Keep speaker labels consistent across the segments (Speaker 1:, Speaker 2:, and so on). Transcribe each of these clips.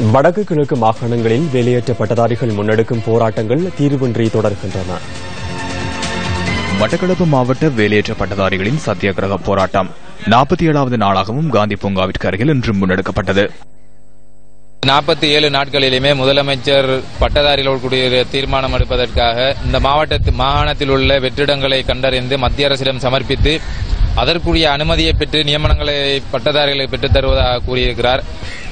Speaker 1: வடக்கு கிழக்கு மாகாணங்களில் வேலையற்ற பட்டதாரிகள் முன்னெடுக்கும் போராட்டங்கள் தீர்வின்றி தொடர்கின்றன.
Speaker 2: மட்டக்களப்பு மாவட்ட வேலையற்ற பட்டதாரிகளின் சத்தியாகிரக போராட்டம் நாற்பத்தி ஏழாவது நாளாகவும் காந்தி பூங்காவிற்கு அருகில் இன்று முன்னெடுக்கப்பட்டது.
Speaker 3: நாற்பத்தி ஏழு நாட்களிலுமே முதலமைச்சர் பட்டதாரிகளோடு கூடிய தீர்மானம் எடுப்பதற்காக இந்த மாவட்டத்து மாகாணத்தில் உள்ள வெற்றிடங்களை கண்டறிந்து மத்திய அரசிடம் சமர்ப்பித்து அதற்குரிய அனுமதியை பெற்று நியமனங்களை பட்டதாரிகளை பெற்றுத் தருவதாக கூறியிருக்கிறார்.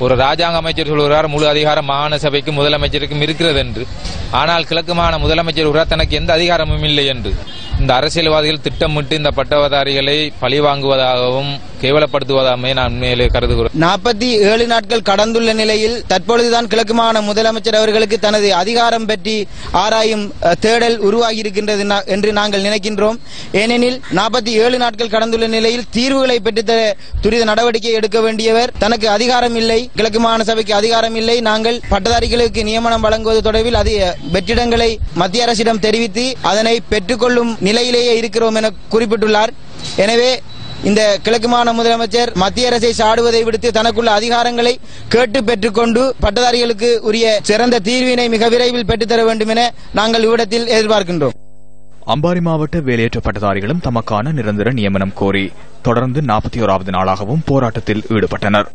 Speaker 3: ஒரு ராஜாங்க அமைச்சர் சொல்கிறார் முழு அதிகாரம் மாகாண சபைக்கும் முதலமைச்சருக்கும் இருக்கிறது என்று. ஆனால் கிழக்கு மாகாண முதலமைச்சர் தனக்கு எந்த அதிகாரமும் இல்லை என்று. இந்த அரசியல்வாதிகள் திட்டமிட்டு இந்த பட்டதாரிகளை பழிவாங்குவதாகவும் கேவலப்படுத்துவதாகவே நான் மேலே கருதுகிறேன்
Speaker 4: நாற்பத்தி ஏழு நாட்கள் கடந்துள்ள நிலையில் தற்பொழுதுதான் கிழக்கு மாகாண முதலமைச்சர் அவர்களுக்கு தனது அதிகாரம் பற்றி ஆராயும் தேடல் உருவாகி இருக்கின்றது என்று நாங்கள் நினைக்கின்றோம். ஏனெனில் நாற்பத்தி ஏழு நாட்கள் கடந்துள்ள நிலையில் தீர்வுகளை பெற்றுத்தர துரித நடவடிக்கை எடுக்க வேண்டியவர் தனக்கு அதிகாரம் இல்லை கிழக்கு மாகாண சபைக்கு அதிகாரம் இல்லை. நாங்கள் பட்டதாரிகளுக்கு நியமனம் வழங்குவது தொடர்பில் அது வெற்றிடங்களை மத்திய அரசிடம் தெரிவித்து அதனை பெற்றுக்கொள்ளும் நிலையிலேயே இருக்கிறோம் என குறிப்பிட்டுள்ளார். எனவே இந்த கிழக்கு மாநில முதலமைச்சர் மத்திய அரசை சாடுவதை விடுத்து தனக்குள்ள அதிகாரங்களை கேட்டு பெற்றுக்கொண்டு பட்டதாரிகளுக்கு உரிய சிறந்த தீர்வினை மிக விரைவில் பெற்றுத்தர வேண்டும் என நாங்கள் இவ்விடத்தில் எதிர்பார்க்கின்றோம்.
Speaker 2: அம்பாரி மாவட்ட வேலையற்ற பட்டதாரிகளும் தமக்கான நிரந்தர நியமனம் கோரி தொடர்ந்து நாற்பத்தி ஓராவது நாளாகவும் போராட்டத்தில் ஈடுபட்டனர்.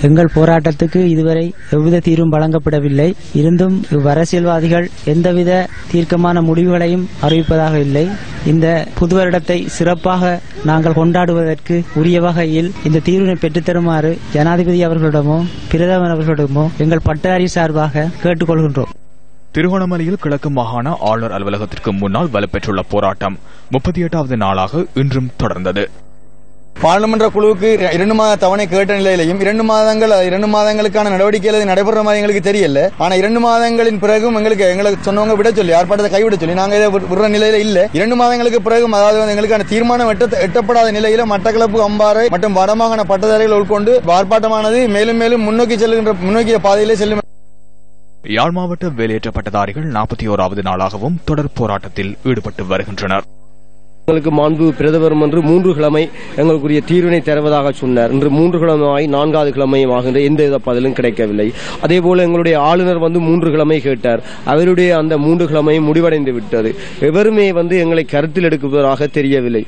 Speaker 5: எங்கள் போராட்டத்துக்கு இதுவரை எவ்வித தீர்வும் வழங்கப்படவில்லை. இருந்தும் இவ்வரசியல்வாதிகள் எந்தவித தீர்க்கமான முடிவுகளையும் அறிவிப்பதாக இல்லை. இந்த புது வருடத்தை சிறப்பாக நாங்கள் கொண்டாடுவதற்கு உரிய வகையில் இந்த தீர்வினை பெற்றுத்தருமாறு ஜனாதிபதி அவர்களிடமோ பிரதமர் அவர்களிடமோ எங்கள் பட்டதாரி சார்பாக கேட்டுக்கொள்கின்றோம்.
Speaker 2: திருகோணமலையில் கிழக்கு மாகாண ஆளுநர் அலுவலகத்திற்கு முன்னால் வலுப்பெற்றுள்ள போராட்டம் முப்பத்தி எட்டாவது நாளாக இன்றும் தொடர்ந்தது.
Speaker 6: பாராளுமன்ற குழுவுக்கு இரண்டு மாத தவணை கேட்ட நிலையிலையும் இரண்டு மாதங்கள் இரண்டு மாதங்களுக்கான நடவடிக்கைகள் நடைபெற மாதிரி எங்களுக்கு தெரியல. ஆனா இரண்டு மாதங்களின் பிறகும் எங்களுக்கு எங்களுக்கு சொன்னவங்க விட சொல்லி ஆர்ப்பாட்டத்தை கைவிட சொல்லி நாங்க இதை விடுற நிலையில இல்ல. இரண்டு மாதங்களுக்கு பிறகும் அதாவது எங்களுக்கான தீர்மானம் எட்டப்படாத நிலையில மட்டக்களப்பு அம்பாறை மற்றும் வடமாகாண பட்டதாரிகள் உட்கொண்டு ஆர்ப்பாட்டமானது மேலும் மேலும் முன்னோக்கி செல்கின்ற முன்னோக்கிய பாதையிலே செல்லும்.
Speaker 2: யாழ் மாவட்ட வேலையற்ற பட்டதாரிகள் நாற்பத்தி ஓராவது நாளாகவும் தொடர் போராட்டத்தில் ஈடுபட்டு வருகின்றனர்.
Speaker 7: எங்களுக்கு மாண்பு பிரதமர் என்று மூன்று கிழமை எங்களுக்குரிய தீர்வினை தருவதாக சொன்னார். இன்று மூன்று கிழமை நான்காவது கிழமையும் ஆகின்ற எந்த வித பதிலும் கிடைக்கவில்லை. அதே போல எங்களுடைய ஆளுநர் வந்து மூன்று கிழமை கேட்டார். அவருடைய அந்த மூன்று கிழமையும் முடிவடைந்து விட்டது எவருமே வந்து எங்களை கருத்தில் எடுக்குவதாக தெரியவில்லை.